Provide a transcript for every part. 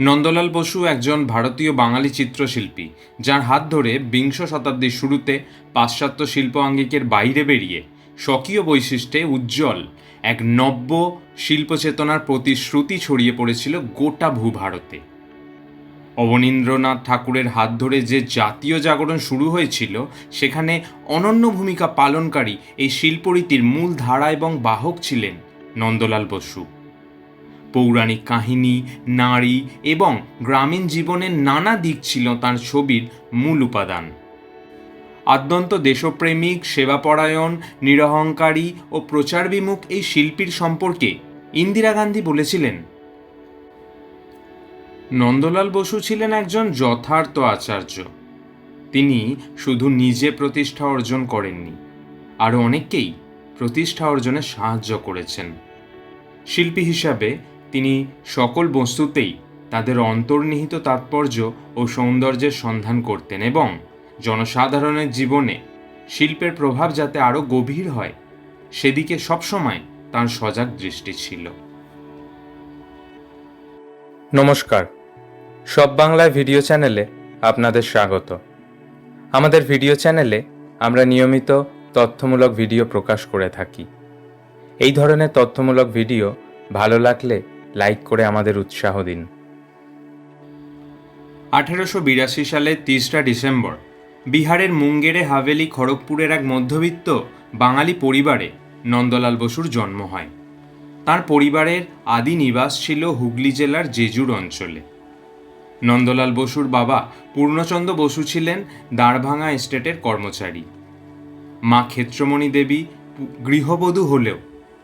নন্দলাল বসু একজন ভারতীয় বাঙালি চিত্রশিল্পী, যার হাত ধরে বিংশ শতাব্দীর শুরুতে পাশ্চাত্য শিল্প আঙ্গিকের বাইরে বেরিয়ে স্বকীয় বৈশিষ্ট্যে উজ্জ্বল এক নব্য শিল্পচেতনার প্রতিশ্রুতি ছড়িয়ে পড়েছিল গোটা ভূভারতে। অবনীন্দ্রনাথ ঠাকুরের হাত ধরে যে জাতীয় জাগরণ শুরু হয়েছিল, সেখানে অনন্য ভূমিকা পালনকারী এই শিল্পরীতির মূল ধারা এবং বাহক ছিলেন নন্দলাল বসু। পৌরাণিক কাহিনী, নারী এবং গ্রামীণ জীবনের নানা দিক ছিল তার ছবির মূল উপাদান। আদ্যন্ত দেশপ্রেমিক, সেবাপরায়ণ, নিরহংকারী ও প্রচার বিমুখ এই শিল্পীর সম্পর্কে ইন্দিরা গান্ধী বলেছিলেন, নন্দলাল বসু ছিলেন একজন যথার্থ আচার্য। তিনি শুধু নিজে প্রতিষ্ঠা অর্জন করেননি, আরও অনেককেই প্রতিষ্ঠা অর্জনে সাহায্য করেছেন। শিল্পী হিসাবে তিনি সকল বস্তুতেই তাদের অন্তর্নিহিত তাৎপর্য ও সৌন্দর্যের সন্ধান করতেন এবং জনসাধারণের জীবনে শিল্পের প্রভাব যাতে আরও গভীর হয়, সেদিকে সবসময় তার সজাগ দৃষ্টি ছিল। নমস্কার। সব বাংলায় ভিডিও চ্যানেলে আপনাদের স্বাগত। আমাদের ভিডিও চ্যানেলে আমরা নিয়মিত তথ্যমূলক ভিডিও প্রকাশ করে থাকি। এই ধরনের তথ্যমূলক ভিডিও ভালো লাগলে লাইক করে আমাদের উৎসাহ দিন। আঠেরোশো বিরাশি সালের তিরিশটা ডিসেম্বর, বিহারের মুঙ্গেরে হাভেলি খড়গপুরের এক মধ্যবিত্ত বাঙালি পরিবারে নন্দলাল বসুর জন্ম হয়। তার পরিবারের আদি নিবাস ছিল হুগলি জেলার জেজুর অঞ্চলে। নন্দলাল বসুর বাবা পূর্ণচন্দ্র বসু ছিলেন দাঁড়ভাঙা এস্টেটের কর্মচারী। মা ক্ষেত্রমণি দেবী গৃহবধূ হলেও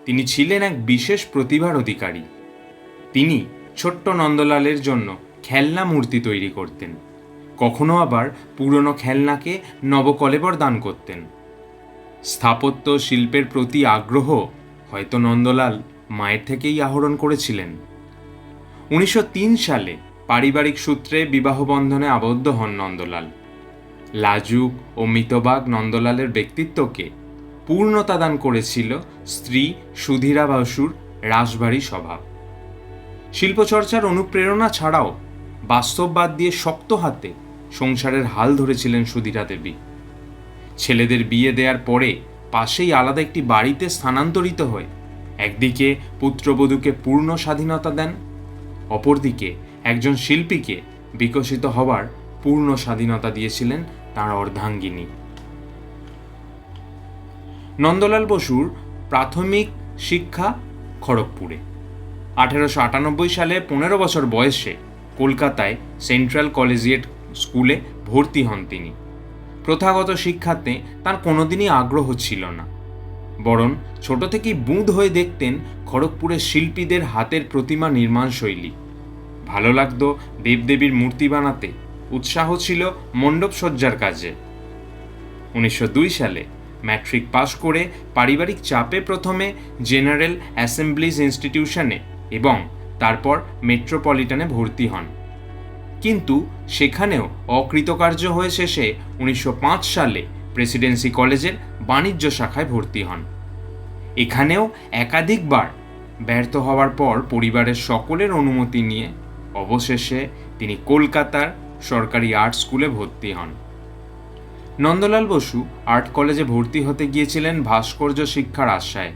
তিনি ছিলেন এক বিশেষ প্রতিভার অধিকারী। তিনি ছোট্ট নন্দলালের জন্য খেলনা মূর্তি তৈরি করতেন। কখনো আবার পুরনো খেলনাকে নবকলেবর দান করতেন। স্থাপত্য শিল্পের প্রতি আগ্রহ হয়তো নন্দলাল মায়ের থেকেই আহরণ করেছিলেন। উনিশশো তিন সালে পারিবারিক সূত্রে বিবাহ বন্ধনে আবদ্ধ হন নন্দলাল। লাজুক ও মিতবাগ নন্দলালের ব্যক্তিত্বকে পূর্ণতা দান করেছিল স্ত্রী সুধীরা বসুর রাসবাড়ি স্বভাব শিল্পচর্চার অনুপ্রেরণা ছাড়াও বাস্তববাদ দিয়ে শক্ত হাতে সংসারের হাল ধরেছিলেন সুধীরা দেবী। ছেলেদের বিয়ে দেওয়ার পরে পাশেই আলাদা একটি বাড়িতে স্থানান্তরিত হয়ে একদিকে পুত্রবধূকে পূর্ণ স্বাধীনতা দেন, অপরদিকে একজন শিল্পীকে বিকশিত হবার পূর্ণ স্বাধীনতা দিয়েছিলেন তাঁর অর্ধাঙ্গিনী। নন্দলাল বসুর প্রাথমিক শিক্ষা খড়গপুরে। আঠেরোশো আটানব্বই সালে পনেরো বছর বয়সে কলকাতায় সেন্ট্রাল কলেজিয়েট স্কুলে ভর্তি হন তিনি। প্রথাগত শিক্ষাতে তার কোনোদিনই আগ্রহ ছিল না। বরং ছোট থেকেই বুঁদ হয়ে দেখতেন খড়গপুরের শিল্পীদের হাতের প্রতিমা নির্মাণ শৈলী। ভালো লাগতো দেবদেবীর মূর্তি বানাতে, উৎসাহ ছিল মণ্ডপ সজ্জার কাজে। উনিশশো দুই সালে ম্যাট্রিক পাশ করে পারিবারিক চাপে প্রথমে জেনারেল অ্যাসেম্বলিজ ইনস্টিটিউশনে এবং তারপর মেট্রোপলিটনে ভর্তি হন। কিন্তু সেখানেও অকৃতকার্য হয়ে শেষে উনিশশো পাঁচ সালে প্রেসিডেন্সি কলেজের বাণিজ্য শাখায় ভর্তি হন। এখানেও একাধিকবার ব্যর্থ হওয়ার পর পরিবারের সকলের অনুমতি নিয়ে অবশেষে তিনি কলকাতার সরকারি আর্ট স্কুলে ভর্তি হন। নন্দলাল বসু আর্ট কলেজে ভর্তি হতে গিয়েছিলেন ভাস্কর্য শিক্ষার আশায়।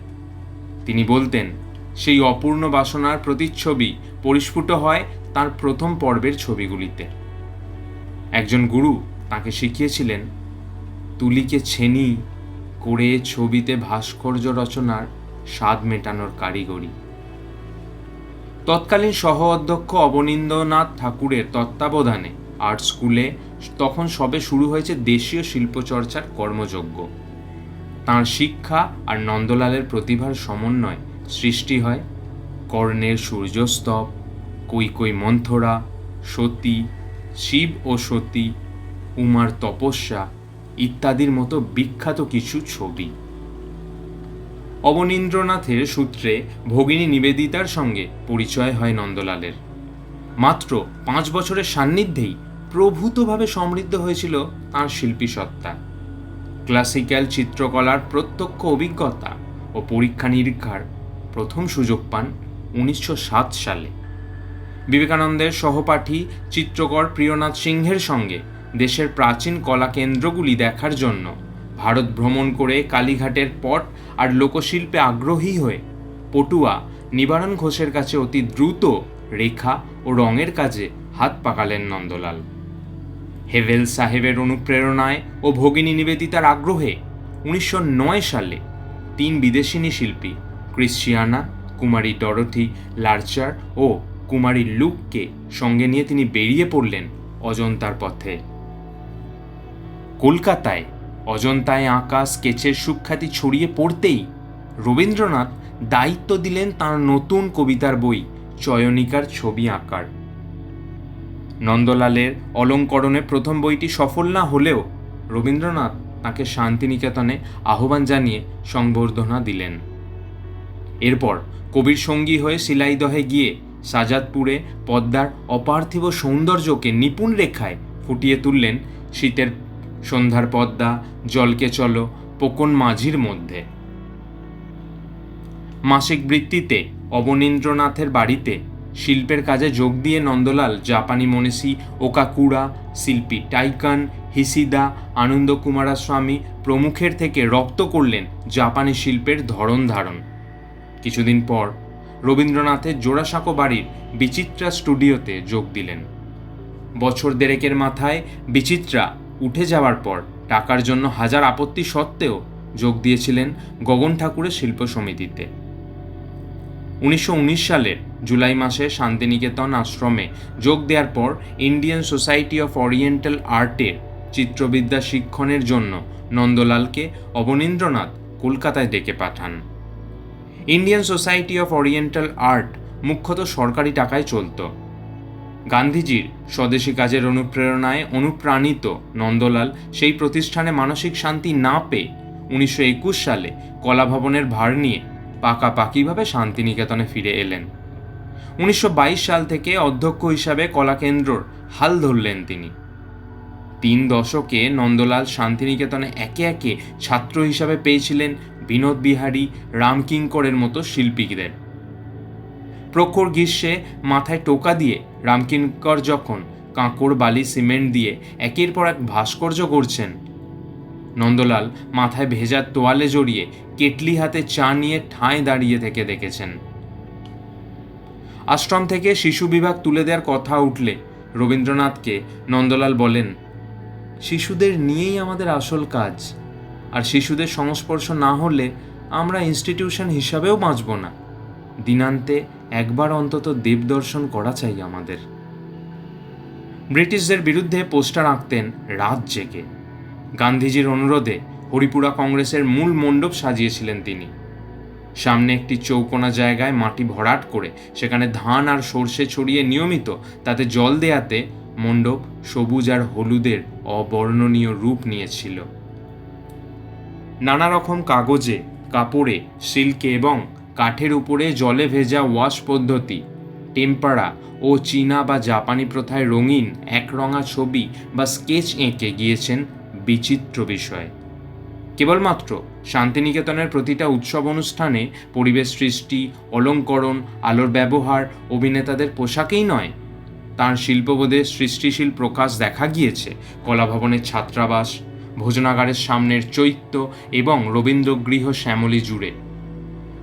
তিনি বলতেন সেই অপূর্ণ বাসনার প্রতিচ্ছবি পরিস্ফুট হয় তার প্রথম পর্বের ছবিগুলিতে। একজন গুরু তাকে শিখিয়েছিলেন, তুলিকে ছেনি করে ছবিতে ভাস্কর্য রচনার স্বাদ মেটানোর কারিগরি। তৎকালীন সহ অধ্যক্ষ অবনীন্দ্রনাথ ঠাকুরের তত্ত্বাবধানে আর্ট স্কুলে তখন সবে শুরু হয়েছে দেশীয় শিল্পচর্চার কর্মযজ্ঞ। তাঁর শিক্ষা আর নন্দলালের প্রতিভার সমন্বয় সৃষ্টি হয়। কর্ণের সূর্যস্তব, কই কই মন্থরা, সতী, শিব ও সতী, উমার তপস্যা ইত্যাদির মতো বিখ্যাত কিছু ছবি। অবনীন্দ্রনাথের সূত্রে ভগিনী নিবেদিতার সঙ্গে পরিচয় হয় নন্দলালের। মাত্র পাঁচ বছরের সান্নিধ্যেই প্রভূতভাবে সমৃদ্ধ হয়েছিল তাঁর শিল্পী সত্তা। ক্লাসিক্যাল চিত্রকলার প্রত্যক্ষ অভিজ্ঞতা ও পরীক্ষা নিরীক্ষার প্রথম সুযোগ পান উনিশশো সাত সালে। বিবেকানন্দের সহপাঠী চিত্রকর প্রিয়নাথ সিংহের সঙ্গে দেশের প্রাচীন কলা কেন্দ্রগুলি দেখার জন্য ভারত ভ্রমণ করে কালীঘাটের পট আর লোকশিল্পে আগ্রহী হয়ে পটুয়া নিবারণ ঘোষের কাছে অতি দ্রুত রেখা ও রঙের কাজে হাত পাকালেন নন্দলাল। হেভেল সাহেবের অনুপ্রেরণায় ও ভগিনী নিবেদিতার আগ্রহে উনিশশো নয় সালে তিন বিদেশিনী শিল্পী ক্রিশ্চিয়ানা, কুমারী ডরথি, লার্চার ও কুমারী লুককে সঙ্গে নিয়ে তিনি বেরিয়ে পড়লেন অজন্তার পথে। কলকাতায় অজন্তায় আঁকা স্কেচের সুখ্যাতি ছড়িয়ে পড়তেই রবীন্দ্রনাথ দায়িত্ব দিলেন তার নতুন কবিতার বই চয়নিকার ছবি আঁকার। নন্দলালের অলঙ্করণে প্রথম বইটি সফল না হলেও রবীন্দ্রনাথ তাকে শান্তিনিকেতনে আহ্বান জানিয়ে সংবর্ধনা দিলেন। এরপর কবির সঙ্গী হয়ে শিলাইদহে গিয়ে সাজাদপুরে পদ্মার অপার্থিব সৌন্দর্যকে নিপুণ রেখায় ফুটিয়ে তুললেন শীতের সন্ধ্যার পদ্মা, জলকে চলো, পোকন মাঝির মধ্যে। মাসিক বৃত্তিতে অবনীন্দ্রনাথের বাড়িতে শিল্পের কাজে যোগ দিয়ে নন্দলাল, জাপানি মনীষী ওকাকুড়া, শিল্পী টাইকান, হিসিদা আনন্দ কুমারাস্বামী প্রমুখের থেকে রপ্ত করলেন জাপানি শিল্পের ধরন ধারণ। কিছুদিন পর রবীন্দ্রনাথের জোড়াসাঁকো বাড়ির বিচিত্রা স্টুডিওতে যোগ দিলেন। বছর দেড়েকের মাথায় বিচিত্রা উঠে যাওয়ার পর টাকার জন্য হাজার আপত্তি সত্ত্বেও যোগ দিয়েছিলেন গগন ঠাকুরের শিল্প সমিতিতে। উনিশশো উনিশ সালের জুলাই মাসে শান্তিনিকেতন আশ্রমে যোগ দেওয়ার পর ইন্ডিয়ান সোসাইটি অফ ওরিয়েন্টাল আর্টের চিত্রবিদ্যা শিক্ষণের জন্য নন্দলালকে অবনীন্দ্রনাথ কলকাতায় ডেকে পাঠান। Indian Society of Oriental Art মুখ্যত সরকারি টাকায় চলত। গান্ধীজির স্বদেশী কাজের অনুপ্রেরণায় অনুপ্রাণিত নন্দলাল সেই প্রতিষ্ঠানে মানসিক শান্তি না পেয়ে উনিশশো একুশ সালে কলাভবনের ভার নিয়ে পাকাপাকিভাবে শান্তিনিকেতনে ফিরে এলেন। উনিশশো বাইশ সাল থেকে অধ্যক্ষ হিসাবে কলাকেন্দ্রর হাল ধরলেন তিনি। তিন দশকে নন্দলাল শান্তিনিকেতনে একে একে ছাত্র হিসাবে পেয়েছিলেন বিনোদ বিহারী রামকিঙ্করের মতো শিল্পীদের। প্রখর গ্রীষ্মে মাথায় টোকা দিয়ে রামকিঙ্কর যখন কাঁকড়, বালি, সিমেন্ট দিয়ে একের পর এক ভাস্কর্য করছেন নন্দলাল মাথায় ভেজার তোয়ালে জড়িয়ে কেটলি হাতে চা নিয়ে ঠাঁই দাঁড়িয়ে থেকে দেখেছেন। আশ্রম থেকে শিশু বিভাগ তুলে দেওয়ার কথা উঠলে রবীন্দ্রনাথকে নন্দলাল বলেন, শিশুদের নিয়েই আমাদের আসল কাজ। আর শিশুদের সংস্পর্শ না হলে আমরা ইনস্টিটিউশন হিসাবেও বাঁচব না। দিনান্তে একবার অন্তত দেবদর্শন করা চাই আমাদের। ব্রিটিশদের বিরুদ্ধে পোস্টার আঁকতেন রাত জেগে। গান্ধীজির অনুরোধে হরিপুরা কংগ্রেসের মূল মণ্ডপ সাজিয়েছিলেন তিনি। সামনে একটি চৌকোনা জায়গায় মাটি ভরাট করে সেখানে ধান আর সর্ষে ছড়িয়ে নিয়মিত তাতে জল দেয়াতে মণ্ডপ সবুজ আর হলুদের অবর্ণনীয় রূপ নিয়েছিল। নানা রকম কাগজে, কাপড়ে, সিল্কে এবং কাঠের উপরে জলে ভেজা ওয়াশ পদ্ধতি। টেম্পারা ও চীনা বা জাপানি প্রথায় রঙিন, একরঙা ছবি বা স্কেচ এঁকে গিয়েছেন বিচিত্র বিষয়। কেবলমাত্র শান্তিনিকেতনের প্রতিটা উৎসব অনুষ্ঠানে পরিবেশ সৃষ্টি, অলঙ্করণ, আলোর ব্যবহার, অভিনেতাদের পোশাকেই নয়, তার শিল্পবোধের সৃষ্টিশীল প্রকাশ দেখা গিয়েছে। কলাভবনের ছাত্রাবাস ভোজনাগারের সামনের চৈত্য এবং রবীন্দ্রগৃহ শ্যামলী জুড়ে।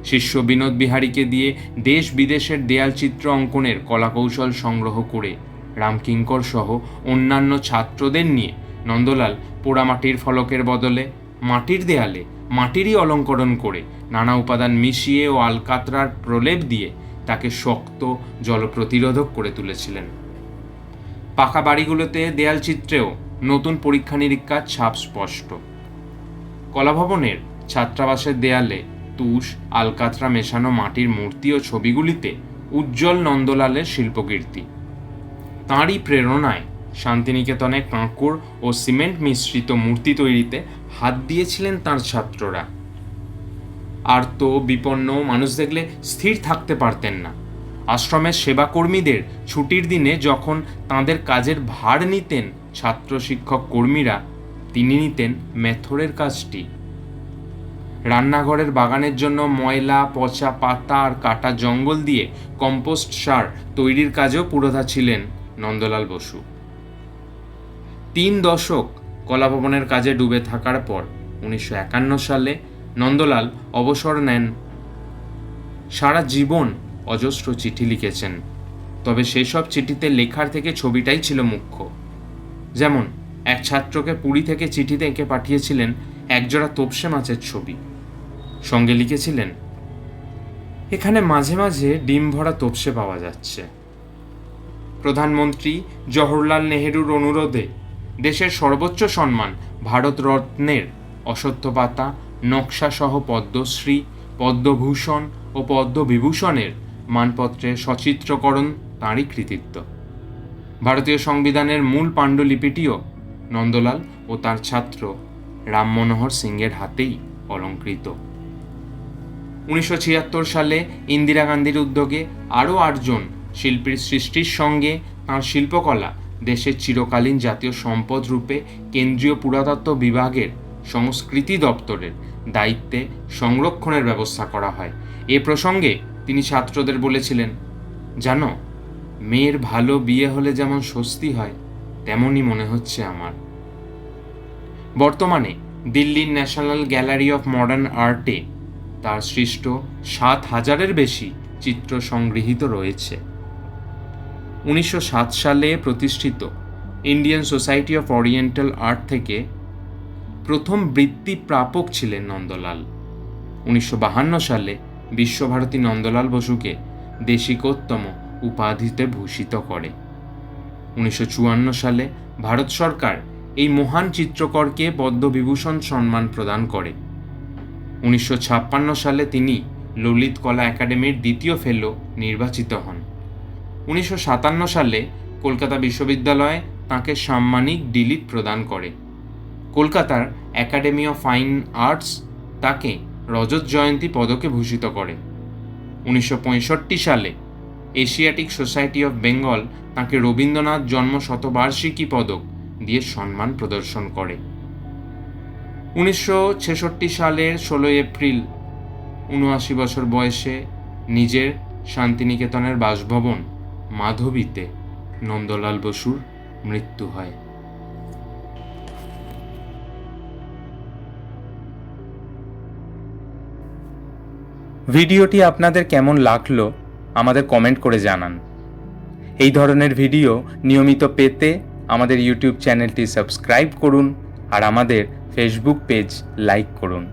শিষ্য বিনোদ বিহারীকে দিয়ে দেশ বিদেশের দেয়াল চিত্র অঙ্কনের কলাকৌশল সংগ্রহ করে রামকিঙ্কর সহ অন্যান্য ছাত্রদের নিয়ে নন্দলাল পোড়ামাটির ফলকের বদলে মাটির দেয়ালে মাটিরই অলঙ্করণ করে নানা উপাদান মিশিয়ে ও আলকাতরার প্রলেপ দিয়ে তাকে শক্ত জলপ্রতিরোধক করে তুলেছিলেন। পাকা বাড়িগুলোতে দেয়াল চিত্রেও নতুন পরীক্ষা নিরীক্ষার ছাপ স্পষ্ট। কলাভবনের ছাত্রাবাসের দেয়ালে তুষ, আলকাতরা মেশানো মাটির মূর্তি ও ছবিগুলিতে উজ্জ্বল নন্দলালের শিল্পকীর্তি। তাঁরই প্রেরণায় শান্তিনিকেতনে কাঁকড় ও সিমেন্ট মিশ্রিত মূর্তি তৈরিতে হাত দিয়েছিলেন তাঁর ছাত্ররা। আর তো বিপন্ন মানুষ দেখলে স্থির থাকতে পারতেন না। আশ্রমের সেবাকর্মীদের ছুটির দিনে যখন তাঁদের কাজের ভার নিতেন ছাত্র শিক্ষক কর্মীরা, তিনি নিতেন মেথরের কাজটি। রান্নাঘরের বাগানের জন্য ময়লা, পচা পাতা আর কাটা জঙ্গল দিয়ে কম্পোস্ট সার তৈরির কাজেও পুরোধা ছিলেন নন্দলাল বসু। তিন দশক কলাভবনের কাজে ডুবে থাকার পর উনিশশো একান্ন সালে নন্দলাল অবসর নেন। সারা জীবন অজস্র চিঠি লিখেছেন। তবে সেসব চিঠিতে লেখার থেকে ছবিটাই ছিল মুখ্য। যেমন, এক ছাত্রকে পুরী থেকে চিঠিতে এঁকে পাঠিয়েছিলেন একজোড়া তোপসে মাছের ছবি। সঙ্গে লিখেছিলেন, এখানে মাঝে মাঝে ডিম ভরা তোপসে পাওয়া যাচ্ছে। প্রধানমন্ত্রী জওহরলাল নেহেরুর অনুরোধে দেশের সর্বোচ্চ সম্মান ভারতরত্নের অশ্বত্থ পাতা, নকশাসহ পদ্মশ্রী, পদ্মভূষণ ও পদ্মবিভূষণের মানপত্রের সচিত্রকরণ, তাঁরই কৃতিত্ব। ভারতীয় সংবিধানের মূল পাণ্ডুলিপিটিও নন্দলাল ও তার ছাত্র রাম মনোহর সিংয়ের হাতেই অলঙ্কৃত। উনিশশো ছিয়াত্তর সালে ইন্দিরা গান্ধীর উদ্যোগে আরও আটজন শিল্পীর সৃষ্টির সঙ্গে তাঁর শিল্পকলা দেশের চিরকালীন জাতীয় সম্পদ রূপে কেন্দ্রীয় পুরাতত্ত্ব বিভাগের সংস্কৃতি দপ্তরের দায়িত্বে সংরক্ষণের ব্যবস্থা করা হয়। এ প্রসঙ্গে তিনি ছাত্রদের বলেছিলেন, জানো, মেয়ের ভালো বিয়ে হলে যেমন স্বস্তি হয়, তেমনই মনে হচ্ছে আমার। বর্তমানে দিল্লির ন্যাশনাল গ্যালারি অফ মডার্ন আর্টে তার সৃষ্ট সাত হাজারের বেশি চিত্র সংগৃহীত রয়েছে। উনিশশো সাত সালে প্রতিষ্ঠিত Indian Society of Oriental Art থেকে প্রথম বৃত্তি প্রাপক ছিলেন নন্দলাল। উনিশশো সালে বিশ্বভারতী নন্দলাল বসুকে দেশিকোত্তম উপাধিতে ভূষিত করে। উনিশশো চুয়ান্ন সালে ভারত সরকার এই মহান চিত্রকরকে পদ্মবিভূষণ সম্মান প্রদান করে। উনিশশো ছাপ্পান্ন সালে তিনি ললিত কলা একাডেমির দ্বিতীয় ফেলো নির্বাচিত হন। উনিশশো সাতান্ন সালে কলকাতা বিশ্ববিদ্যালয়ে তাঁকে সাম্মানিক ডিলিট প্রদান করে। কলকাতার একাডেমি অফ ফাইন আর্টস তাকে রজত জয়ন্তী পদকে ভূষিত করে। উনিশশো পঁয়ষট্টি সালে এশিয়াটিক সোসাইটি অফ বেঙ্গল তাঁকে রবীন্দ্রনাথ জন্ম শতবার্ষিকী পদক দিয়ে সম্মান প্রদর্শন করে। উনিশশো ছেষট্টি সালের ষোলোই এপ্রিল, উনআশি বছর বয়সে নিজের শান্তিনিকেতনের বাসভবন মাধবীতে নন্দলাল বসুর মৃত্যু হয়। ভিডিওটি আপনাদের কেমন লাগল, আমাদের কমেন্ট করে জানান। এই ধরনের ভিডিও নিয়মিত পেতে আমাদের ইউটিউব চ্যানেলটি সাবস্ক্রাইব করুন আর আমাদের ফেসবুক পেজ লাইক করুন।